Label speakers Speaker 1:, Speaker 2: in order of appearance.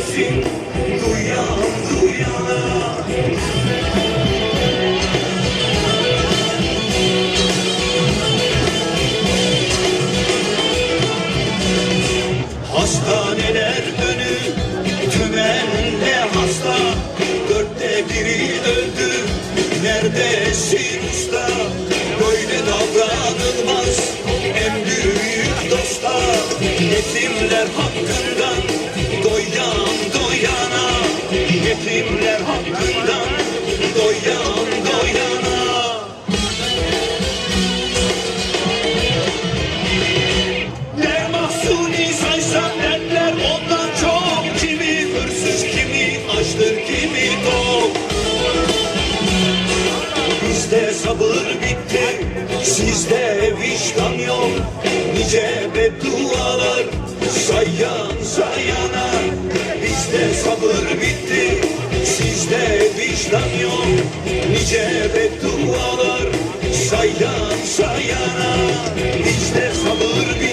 Speaker 1: söylesin Duyalım Hastaneler dönü Tümenle hasta. Dörtte biri döndü Neredesin usta? Böyle davranılmaz En büyük dosta. Yetimler hakkından Yetimler hakkından doyan doyana Ne mahsuni saysan derler ondan çok Kimi hırsız kimi açtır kimi tok Bizde sabır bitti sizde vicdan yok. Nice beddualar sayan sayana. Bizde sabır bitti sayan sayana Bizde sabır bitti